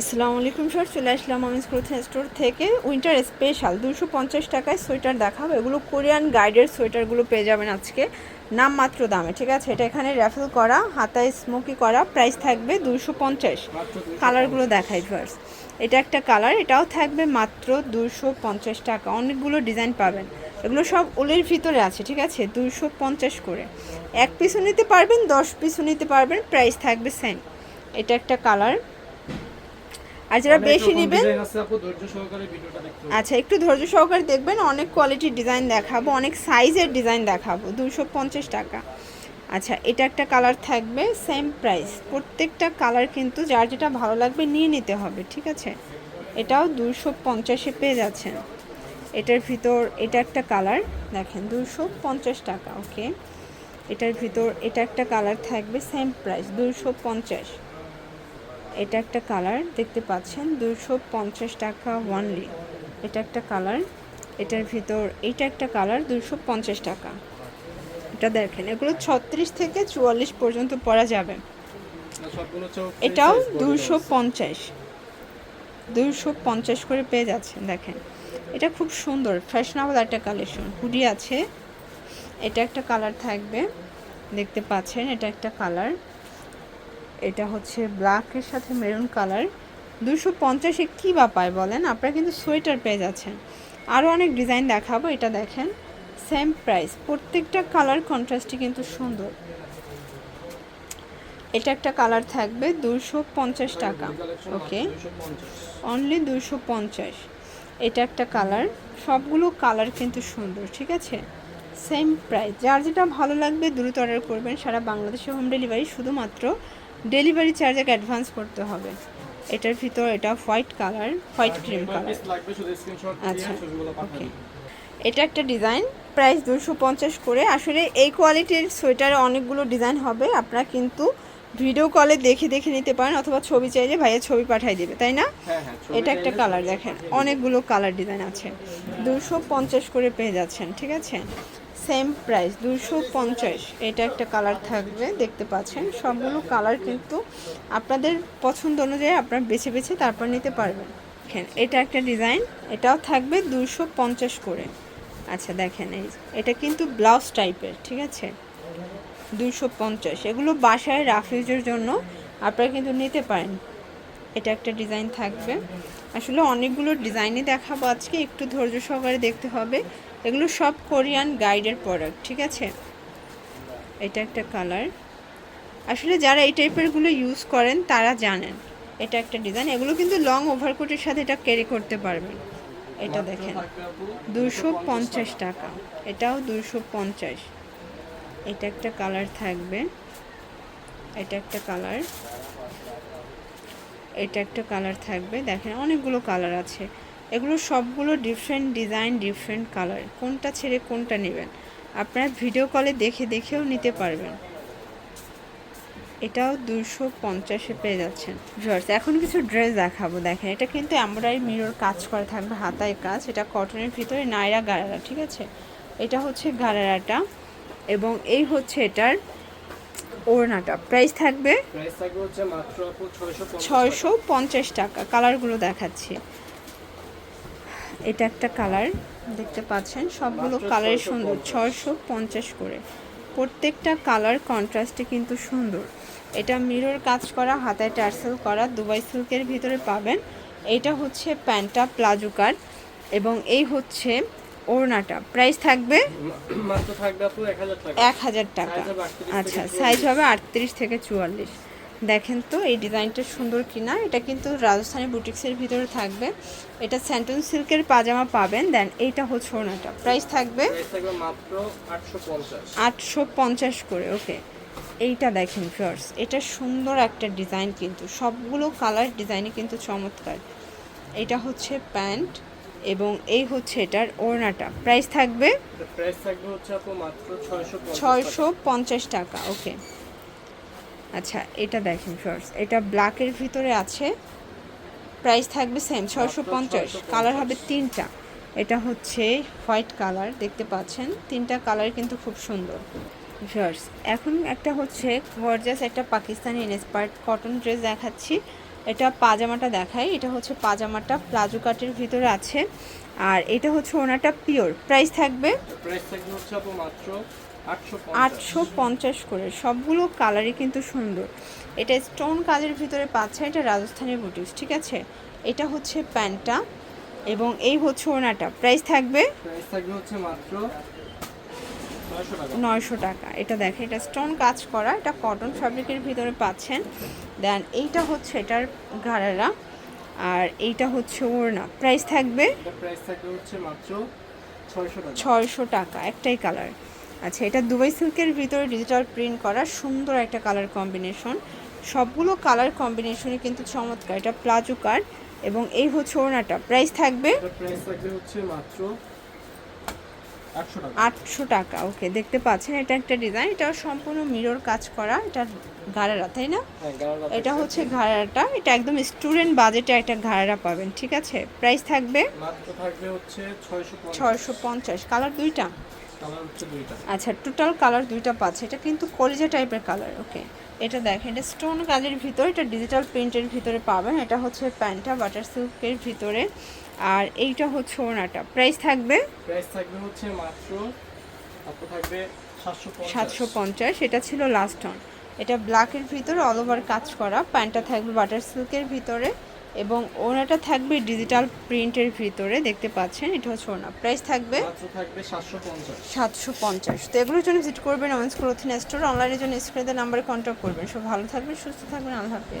আসসালামু আলাইকুম স্যার, চলে আসলাম আমি ক্লোথ স্টোর থেকে। উইন্টার স্পেশাল দুশো পঞ্চাশ টাকায় সোয়েটার দেখাবো। এগুলো কোরিয়ান গাইডের সোয়েটারগুলো পেয়ে যাবেন আজকে। নাম মাত্র দামে, ঠিক আছে? এটা এখানে র্যাফেল করা, হাতায় স্মোকি করা প্রাইস থাকবে দুশো পঞ্চাশ। কালারগুলো দেখাই ফার্স্ট এটা একটা কালার এটাও থাকবে মাত্র দুশো পঞ্চাশ টাকা। অনেকগুলো ডিজাইন পাবেন। এগুলো সব ওলের ভিতরে আছে, ঠিক আছে? দুশো পঞ্চাশ করে। এক পিসও নিতে পারবেন, দশ পিসও নিতে পারবেন প্রাইস থাকবে সেম এটা একটা কালার আর যারা বেশি নেবেন আচ্ছা একটু ধৈর্য সহকারে দেখবেন অনেক কোয়ালিটির ডিজাইন দেখাবো অনেক সাইজের ডিজাইন দেখাবো দুশো পঞ্চাশ টাকা। আচ্ছা এটা একটা কালার থাকবে সেম প্রাইস প্রত্যেকটা কালার কিন্তু যার যেটা ভালো লাগবে নিয়ে নিতে হবে ঠিক আছে? এটাও দুশো পঞ্চাশে পেয়ে যাচ্ছেন। এটার ভিতর এটা একটা কালার দেখেন দুশো পঞ্চাশ টাকা ওকে এটার ভিতর এটা একটা কালার থাকবে সেম প্রাইস দুশো পঞ্চাশ। এটা একটা কালার দেখতে পাচ্ছেন দুশো পঞ্চাশ টাকা ওয়ানলি এটা একটা কালার এটার ভিতর এইটা একটা কালার দুশো পঞ্চাশ টাকা। এটা দেখেন এগুলো ছত্রিশ থেকে চুয়াল্লিশ পর্যন্ত পরা যাবে। এটাও দুশো পঞ্চাশ। দুশো পঞ্চাশ করে পেয়ে যাচ্ছেন দেখেন। এটা খুব সুন্দর ফ্যাশনেবল একটা কালেকশন। হুডি আছে এটা একটা কালার থাকবে দেখতে পাচ্ছেন এটা একটা কালার। এটা হচ্ছে ব্ল্যাকের সাথে মেরুন কালার দুশো পঞ্চাশে কী বা পায় বলেন? আপনারা কিন্তু সোয়েটার পেয়ে যাচ্ছেন। আরও অনেক ডিজাইন দেখাবো, এটা দেখেন। সেম প্রাইস প্রত্যেকটা কালার কন্ট্রাস্টই কিন্তু সুন্দর। এটা একটা কালার থাকবে দুশো পঞ্চাশ টাকা। ওকে অনলি দুশো পঞ্চাশ। এটা একটা কালার সবগুলো কালার কিন্তু সুন্দর, ঠিক আছে? সেম প্রাইস যার যেটা ভালো লাগবে দ্রুত অর্ডার করবেন। সারা বাংলাদেশে হোম ডেলিভারি শুধুমাত্র ডেলিভারি চার্জ এক অ্যাডভান্স করতে হবে। এটার ভিতর এটা white colour white cream colour. আচ্ছা ওকে এটা একটা ডিজাইন। প্রাইস দুশো পঞ্চাশ করে। আসলে এই কোয়ালিটির সোয়েটারে অনেকগুলো ডিজাইন হবে। আপনারা কিন্তু ভিডিও কলে দেখে দেখে নিতে পারেন অথবা ছবি চাইলে ভাইয়া ছবি পাঠিয়ে দেবে তাই না? এটা একটা কালার দেখেন। অনেকগুলো কালার ডিজাইন আছে। দুশো পঞ্চাশ করে পেয়ে যাচ্ছেন ঠিক আছে? সেম প্রাইস দুশো পঞ্চাশ। এটা একটা কালার থাকবে, দেখতে পাচ্ছেন। সবগুলো কালার কিন্তু আপনাদের পছন্দ অনুযায়ী আপনারা বেছে বেছে তারপর নিতে পারবেন। দেখেন, এটা একটা ডিজাইন এটাও থাকবে দুশো পঞ্চাশ করে। আচ্ছা দেখেন এই এটা কিন্তু ব্লাউজ টাইপের ঠিক আছে? দুশো পঞ্চাশ। এগুলো বাসায় রাফিউজের জন্য আপনারা কিন্তু নিতে পারেন। এটা একটা ডিজাইন থাকবে। আসলে অনেকগুলো ডিজাইনই দেখাবো আজকে, একটু ধৈর্য সহকারে দেখতে হবে। এগুলো সব কোরিয়ান গাইডের প্রোডাক্ট, ঠিক আছে? এটা একটা কালার। আসলে যারা এই টাইপেরগুলো ইউজ করেন, তারা জানেন এটা একটা ডিজাইন এগুলো কিন্তু লং ওভারকোটের সাথে এটা ক্যারি করতে পারবেন। এটা দেখেন, দুশো পঞ্চাশ টাকা। এটাও দুশো পঞ্চাশ। এটা একটা কালার থাকবে। এটা একটা কালার। এটা একটা কালার থাকবে। দেখেন, অনেকগুলো কালার আছে। এগুলো সবগুলো ডিফারেন্ট ডিজাইন ডিফারেন্ট কালার কোনটা ছেড়ে কোনটা নেবেন। আপনারা ভিডিও কলে দেখে দেখেও নিতে পারবেন। এটাও দুশো পঞ্চাশে পেয়ে যাচ্ছেন। ভিউয়ার্স এখন কিছু ড্রেস দেখাবো। দেখেন এটা কিন্তু এমব্রয়ডারি মিরর কাজ করা থাকবে হাতায় কাজ। এটা কটনের ভিতরে নাইরা গারারা ঠিক আছে? এটা হচ্ছে গারারাটা এবং এই হচ্ছে এটার ওড়নাটা। প্রাইস থাকবে ছয়শো পঞ্চাশ টাকা। কালারগুলো দেখাচ্ছি। এটা একটা কালার দেখতে পাচ্ছেন সবগুলো কালারই সুন্দর ছয়শো পঞ্চাশ করে। প্রত্যেকটা কালার কন্ট্রাস্টে কিন্তু সুন্দর। এটা মিরর কাজ করা হাতায় টার্সেল করা দুবাই সিল্কের ভিতরে পাবেন। এইটা হচ্ছে প্যান্টটা প্লাজো কাট এবং এই হচ্ছে ওড়নাটা। প্রাইস থাকবে মাত্র থাকবে আপু 1000 টাকা। এক হাজার টাকা। Size হবে 38 আচ্ছা সাইজ হবে আটত্রিশ থেকে চুয়াল্লিশ। দেখেন তো এই ডিজাইনটা সুন্দর কিনা। এটা কিন্তু রাজস্থানি বুটিক্সের ভিতরে থাকবে। এটা স্যান্টন সিল্কের পাজামা পাবেন। দেন এইটা হচ্ছে ওড়নাটা। প্রাইস থাকবে প্রাইস থাকবে মাত্র 850 আটশো পঞ্চাশ করে ওকে। এইটা দেখেন ফিয়ার্স এটা সুন্দর একটা ডিজাইন কিন্তু। সবগুলো কালার ডিজাইনই কিন্তু চমৎকার। এটা হচ্ছে প্যান্ট এবং এই হচ্ছে এটার ওড়নাটা। প্রাইস থাকবে প্রাইস থাকবে হচ্ছে মাত্র 650 ছয়শো পঞ্চাশ টাকা ওকে। আচ্ছা এটা দেখেন ফিয়ার্স এটা ব্ল্যাকের ভিতরে আছে। প্রাইস থাকবে সেম ছয়শো পঞ্চাশ। কালার হবে তিনটা। এটা হচ্ছে হোয়াইট কালার দেখতে পাচ্ছেন? তিনটা কালার কিন্তু খুব সুন্দর। ভিউয়ার্স এখন একটা হচ্ছে গর্জাস একটা পাকিস্তানি ইনস্পায়ার্ড কটন ড্রেস দেখাচ্ছি। এটা পাজামাটা দেখাই। এটা হচ্ছে পাজামাটা প্লাজো কাটের ভিতরে আছে। আর এটা হচ্ছে ওনাটা পিওর প্রাইস থাকবে? প্রাইস থাকবে হচ্ছে মাত্র আটশো পঞ্চাশ করে। সবগুলো কালারই কিন্তু সুন্দর। এটা স্টোন কাজের ভিতরে পাচ্ছে এটা রাজস্থানের বুটিক্স ঠিক আছে? এটা হচ্ছে প্যান্টটা এবং এই হচ্ছে ওনাটা প্রাইস থাকবে? প্রাইস থাকবে হচ্ছে মাত্র নয়শো টাকা। এটা দেখে এটা স্টোন কাজ করা এটা কটন ফ্যাব্রিকের ভিতরে পাচ্ছেন। দেন এইটা হচ্ছে এটার ঘাড়ারা আর এইটা হচ্ছে ওড়না। প্রাইস থাকবে? প্রাইস থাকবে হচ্ছে মাত্র ছয়শো টাকা একটাই কালার। আচ্ছা এটা দুবাই সিল্কের ভিতরে ডিজিটাল প্রিন্ট করা সুন্দর একটা কালার কম্বিনেশন সবগুলো কালার কম্বিনেশনই কিন্তু চমৎকার। এটা প্লাজো কার এবং এই হচ্ছে ওড়নাটা। প্রাইস থাকবে? প্রাইস থাকবে হচ্ছে মাত্র আটশো টাকা। ওকে দেখতে পাচ্ছেন এটা একটা ডিজাইন এটা সম্পূর্ণ মিরর কাজ করা এটা গাড়ারা তাই না? হ্যাঁ এটা হচ্ছে ঘাড়াটা এটা একদম স্টুডেন্ট বাজেটে একটা ঘাড়ারা পাবেন ঠিক আছে? প্রাইস থাকবে? মাত্র থাকবে হচ্ছে ছয়শো পঞ্চাশ। কালার দুইটা? আচ্ছা টোটাল কালার দুইটা পাচ্ছে। এটা কিন্তু কলিজা টাইপের কালার ওকে এটা দেখেন এটা স্টোন কাজের ভিতরে এটা ডিজিটাল প্রিন্টের ভিতরে পাবেন। এটা হচ্ছে প্যান্টটা বাটার সিল্কের ভিতরে। আর এইটা হচ্ছে ওনাটা প্রাইস থাকবে? প্রাইস থাকবে হচ্ছে মাত্র থাকবে সাতশো সাতশো পঞ্চাশ এটা ছিল লাস্ট অন এটা ব্ল্যাকের ভিতরে অল ওভার কাজ করা। প্যান্টটা থাকবে বাটার সিল্কের ভিতরে। এবং ওনাটা থাকবে ডিজিটাল প্রিন্টের ভিতরে দেখতে পাচ্ছেন এটা হচ্ছে ওনা প্রাইস থাকবে থাকবে সাতশো পঞ্চাশ। তো এগুলোর জন্য ভিজিট করবেন আমাদের ক্লোথিন স্টোর অনলাইনের জন্য স্ক্রিনের নাম্বারে কন্ট্যাক্ট করবেন। সব ভালো থাকবেন সুস্থ থাকবেন আল্লাহ হাফেজ।